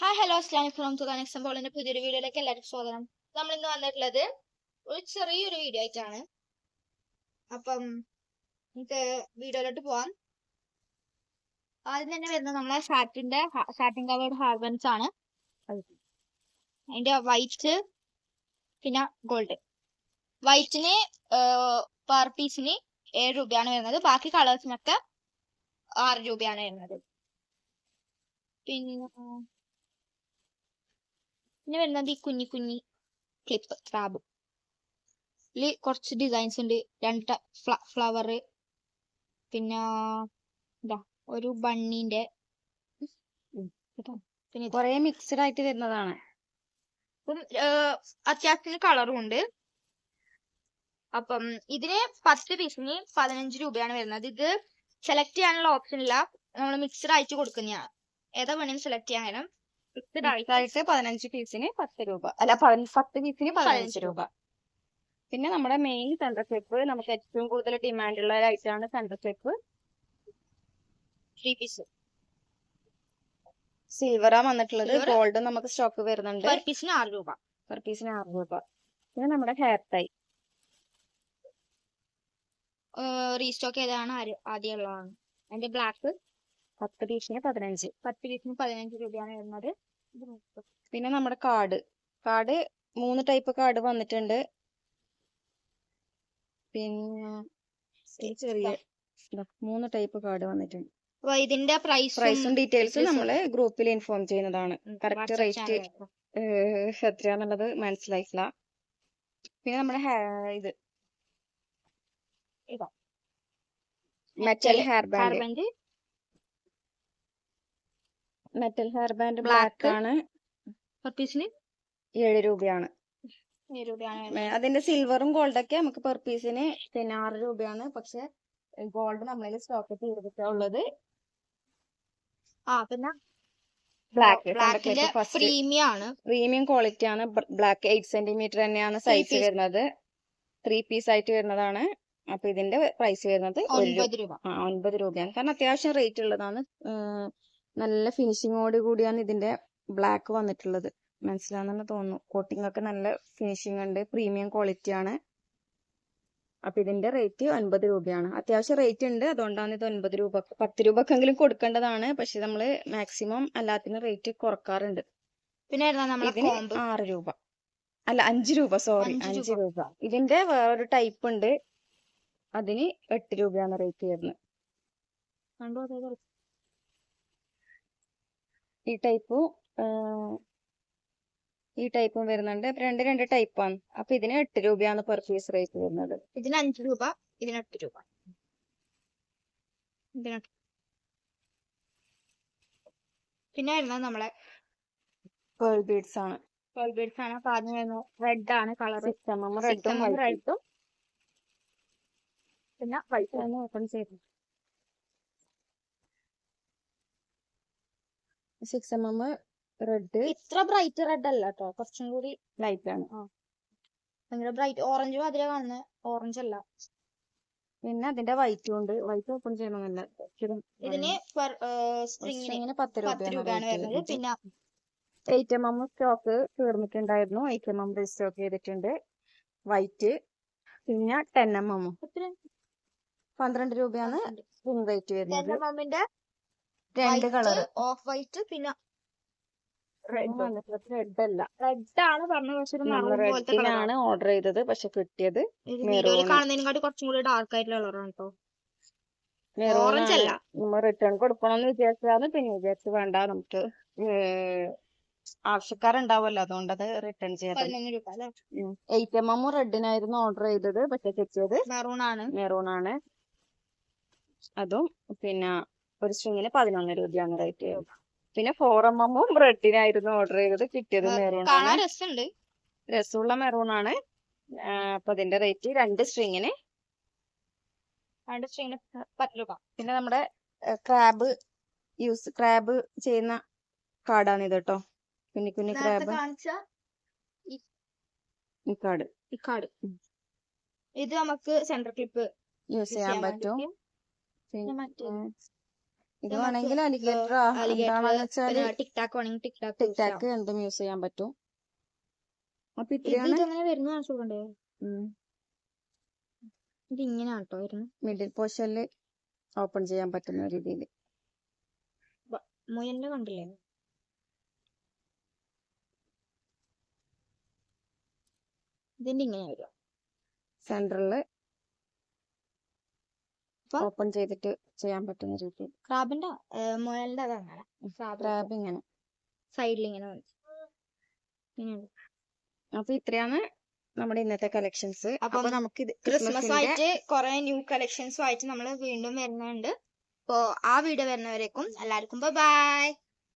Hi hello അസ്ലാം തുകാൻ എക്സാമ്പിളിന്റെ പുതിയൊരു വീഡിയോയിലേക്ക് എല്ലാവർക്കും സ്വാഗതം. നമ്മൾ ഇന്ന് വന്നിട്ടുള്ളത് ഒരു ചെറിയൊരു വീഡിയോ ആയിട്ടാണ്. അപ്പം നമുക്ക് വീഡിയോയിലോട്ട് പോവാം. ആദ്യം തന്നെ വരുന്നത് നമ്മളെ ഷാർട്ടിന്റെ ഷാർട്ടിൻ കവേർഡ് ഹാർബൻസ് ആണ്. അതിന്റെ വൈറ്റ് പിന്നെ ഗോൾഡ് വൈറ്റിന് പെർ പീസിന് ഏഴ് രൂപയാണ് വരുന്നത്. ബാക്കി കളേഴ്സിനൊക്കെ ആറ് രൂപയാണ് വരുന്നത്. പിന്നെ പിന്നെ വരുന്നത് ഈ കുഞ്ഞി കുഞ്ഞി ക്ലിപ്പ് ക്രാബ് ഇതിൽ കുറച്ച് ഡിസൈൻസ് ഉണ്ട്. രണ്ട് ഫ്ലവർ പിന്നെ ഇതാ ഒരു ബണ്ണിന്റെ പിന്നെ കുറെ മിക്സഡ് ആയിട്ട് വരുന്നതാണ്. അപ്പം അത്യാവശ്യത്തിന് കളറും ഉണ്ട്. അപ്പം ഇതിന് പത്ത് പീസിന് പതിനഞ്ച് രൂപയാണ് വരുന്നത്. ഇത് സെലക്ട് ചെയ്യാനുള്ള ഓപ്ഷൻ ഇല്ല. നമ്മൾ മിക്സ്ഡ് ആയിട്ട് കൊടുക്കുന്നതാണ് ഏതാ വേണമെങ്കിലും സെലക്ട് ചെയ്യാനും മിക്സ് ആയിട്ട് പതിനഞ്ച് പീസിന് പത്ത് രൂപ. അല്ല പത്ത് പീസിന് പതിനഞ്ച് രൂപ. പിന്നെ നമ്മുടെ മെയിൻ സെൻട്രൽ ക്ലിപ്പ് നമുക്ക് ഏറ്റവും കൂടുതൽ ഡിമാൻഡ് ഉള്ള ഒരു ഐറ്റമാണ് ആണ് സെൻട്രൽ ക്ലിപ്പ് ത്രീ പീസ് സിൽവറാ വന്നിട്ടുള്ളത്. ഗോൾഡ് നമുക്ക് സ്റ്റോക്ക് വരുന്നുണ്ട്. പെർ പീസിന് ആറ് രൂപ. പെർ പീസിന് ആറ് രൂപ. പിന്നെ നമ്മുടെ ഹെയർ ടൈ റീസ്റ്റോക്ക് ചെയ്തതാണ് ആദ്യമുള്ളതാണ് അതിന്റെ ബ്ലാക്ക് പത്ത് പീസിന് പതിനഞ്ച്. പത്ത് പീസിന് പതിനഞ്ച് രൂപയാണ് വരുന്നത്. പിന്നെ നമ്മുടെ കാർഡ് കാർഡ് മൂന്ന് ടൈപ്പ് കാർഡ് വന്നിട്ടുണ്ട്. പിന്നെ ചെറിയ മൂന്ന് ടൈപ്പ് കാർഡ് വന്നിട്ടുണ്ട്. ഇതിന്റെ പ്രൈസും പ്രൈസും ഡീറ്റെയിൽസും നമ്മൾ ഗ്രൂപ്പിൽ ഇൻഫോം ചെയ്യുന്നതാണ്. Correct rate. എത്രയാന്നുള്ളത് മനസ്സിലായിട്ടില്ല. പിന്നെ നമ്മുടെ ഇത്. Metal hair band metal hair band. Black ആണ്. Per piece ന്? ഏഴ് രൂപയാണ്. അതിന്റെ സിൽവറും ഗോൾഡ് ഒക്കെ നമുക്ക് പെർ പീസിന് പിന്നെ ആറ് രൂപയാണ്. പക്ഷെ ഗോൾഡ് നമ്മളിൽ സ്റ്റോക്ക് ചെയ്തിട്ടാ ഉള്ളത് ആ പിന്നെ? ബ്ലാക്ക് പ്രീമിയം ക്വാളിറ്റി ആണ്. ബ്ലാക്ക് എയ്റ്റ് സെന്റിമീറ്റർ തന്നെയാണ് സൈസ് വരുന്നത്. ത്രീ പീസ് ആയിട്ട് വരുന്നതാണ്. അപ്പൊ ഇതിന്റെ പ്രൈസ് വരുന്നത് ഒൻപത് രൂപ. ഒൻപത് രൂപയാണ്. കാരണം അത്യാവശ്യം റേറ്റ് ഉള്ളതാണ്. നല്ല ഫിനിഷിങ്ങോട് കൂടിയാണ് ഇതിന്റെ ബ്ലാക്ക് വന്നിട്ടുള്ളത്. മനസ്സിലാണെന്ന് തോന്നുന്നു. കോട്ടിംഗ് ഒക്കെ നല്ല ഫിനിഷിംഗ് ഉണ്ട്. പ്രീമിയം ക്വാളിറ്റി ആണ്. അപ്പൊ ഇതിന്റെ റേറ്റ് ഒൻപത് രൂപയാണ്. അത്യാവശ്യം റേറ്റ് ഉണ്ട്. അതുകൊണ്ടാണ് ഇത് ഒൻപത് രൂപ പത്ത് രൂപക്കെങ്കിലും കൊടുക്കേണ്ടതാണ്. പക്ഷെ നമ്മൾ മാക്സിമം എല്ലാത്തിനും റേറ്റ് കുറക്കാറുണ്ട്. പിന്നെ ഇതിന് ആറ് രൂപ. അല്ല അഞ്ച് രൂപ സോറി അഞ്ച് അഞ്ച് രൂപ. ഇതിന്റെ വേറൊരു ടൈപ്പ് ഉണ്ട്. അതിന് എട്ട് രൂപയാണ് റേറ്റ് വരുന്നത്. കണ്ടു അതേ ഈ ടൈപ്പും ഈ ടൈപ്പും വരുന്നുണ്ട്. അപ്പൊ രണ്ട് രണ്ട് ടൈപ്പാണ് അപ്പൊ ഇതിന് എട്ട് രൂപയാണ് പെർ പീസ് റേറ്റ് വരുന്നത്. ഇതിന് അഞ്ച് രൂപ ഇതിന് എട്ട് രൂപ. പിന്നെ വരുന്നത് നമ്മളെ പേൾ ബീഡ്സ് ആണ്. പേൾ ബീഡ്സ് ആണ്. അപ്പൊ ആദ്യം വരുന്നത് റെഡ് ആണ് കളർ റെഡും റെഡും പിന്നെ വൈറ്റ് ഓപ്പൺ ചെയ്തു. Six M M red. ഇത്ര ബ്രൈറ്റ് റെഡ് അല്ല കേട്ടോ കുറച്ചും കൂടി ലൈറ്റ് ആണ് ഭയങ്കര ബ്രൈറ്റ്. ഓറഞ്ച് മാതിരി കാണുന്നത് ഓറഞ്ച് അല്ല. പിന്നെ അതിന്റെ വൈറ്റും ഉണ്ട്. വൈറ്റ് ഓപ്പൺ നല്ല. ഇതിന് സ്പ്രിങ്ങിന് പത്ത് രൂപയാണ് വരുന്നത്. പിന്നെ എയ്റ്റ് എം എം സ്റ്റോക്ക് തീർന്നിട്ടുണ്ടായിരുന്നു. എയ്റ്റ് എം എം സ്റ്റോക്ക് ചെയ്തിട്ടുണ്ട്. വൈറ്റ്. പിന്നെ ടെൻ എം എം പന്ത്രണ്ട് രൂപയാണ് സ്പ്രിംഗ് റേറ്റ് വരുന്നത്. രണ്ട് കളർ ഓഫ് വൈറ്റ് പിന്നെ റെഡ് അല്ല. റെഡ് ആണ് പറഞ്ഞത്. പക്ഷെ ഒരു maroon പോലത്തെ കളറാണ് റെഡിനാണ് ഓർഡർ ചെയ്തത്. പക്ഷെ കിട്ടിയത്. കാണുന്നതിനെക്കാട്ടി കുറച്ചും കൂടി ഡാർക്ക് ആയിട്ടുള്ള കളറാണ് കേട്ടോ ഓറഞ്ച് അല്ല. നമ്മൾ റിട്ടേൺ കൊടുക്കണമെന്ന് വിചാരിച്ചതാണ്. പിന്നെ വിചാരിച്ചു വേണ്ട നമുക്ക് ആവശ്യക്കാരുണ്ടാവുമല്ലോ. അതുകൊണ്ട് അത് റിട്ടേൺ ചെയ്തത് പതിനൊന്ന് രൂപ അല്ലെ? എയ്റ്റ് എം എം റെഡിനായിരുന്നു ഓർഡർ ചെയ്തത്. പക്ഷെ കിട്ടിയത് മെറൂൺ ആണ്. മെറൂൺ ആണ്. അതും പിന്നെ ഒരു സ്ട്രിങ്ങിന് പതിനൊന്ന് രൂപയാണ് റേറ്റ് പിന്നെ ഫോർ എം എമ്മും റെഡിനായിരുന്നു ഓർഡർ ചെയ്തത്. കിട്ടിയത് മെറൂൺ ആണ്. രസമുള്ള മെറൂൺ ആണ്. അപ്പൊ അതിന്റെ റേറ്റ് രണ്ട് സ്ട്രിങ്ങിന് രണ്ട് സ്ട്രിങ്ങിന് പത്ത് രൂപ. പിന്നെ നമ്മുടെ ക്രാബ് യൂസ് ക്രാബ് ചെയ്യുന്ന കാർഡാണ് ഇത് കേട്ടോ. കുഞ്ഞി കുഞ്ഞി ക്രാബ് ഈ കാർഡ്. ഈ കാർഡ്. ഇത് നമുക്ക് സെന്റർ ക്ലിപ്പ് യൂസ് ചെയ്യാൻ പറ്റും. ഇത് വേണമെങ്കിൽ അലിഗേറ്റർ എന്താണെന്ന് പിന്നെ ടിക്ടാക്ക് വേണമെങ്കിൽ ടിക്ടാക്ക് ടിക് ടാക്ക് എന്തും യൂസ് ചെയ്യാൻ പറ്റും. അപ്പൊ ഇത്രയാണ്. ഇതെങ്ങനെ വരുന്ന കാണിച്ചു കൊടുക്കണ്ടേ. ഇത് ഇങ്ങനെയാണ് കേട്ടോ വരുന്നത് മിഡിൽ പോർഷനിൽ ഓപ്പൺ ചെയ്യാൻ പറ്റുന്ന രീതിയിൽ. മുയന്റെ കണ്ടില്ലേ? ഇതിന്റെ ഇങ്ങനെ വരും. സെന്ററിൽ അപ്പൊ? ഓപ്പൺ ചെയ്തിട്ട് ചെയ്യാൻ പറ്റുന്ന രീതിയിൽ. ക്രാബിന്റെ മുയലിന്റെ അതാണ് ക്രാബ് ഇങ്ങനെ. സൈഡിൽ ഇങ്ങനെ. അപ്പൊ ഇത്രയാണ് നമ്മുടെ ഇന്നത്തെ കളക്ഷൻസ്. അപ്പം നമുക്ക് ക്രിസ്മസ് ആയിട്ട് കുറെ ന്യൂ കളക്ഷൻസും ആയിട്ട് നമ്മൾ വീണ്ടും വരുന്നുണ്ട്. അപ്പോ ആ വീഡിയോ വരുന്നവരേക്കും എല്ലാവർക്കും ബൈ.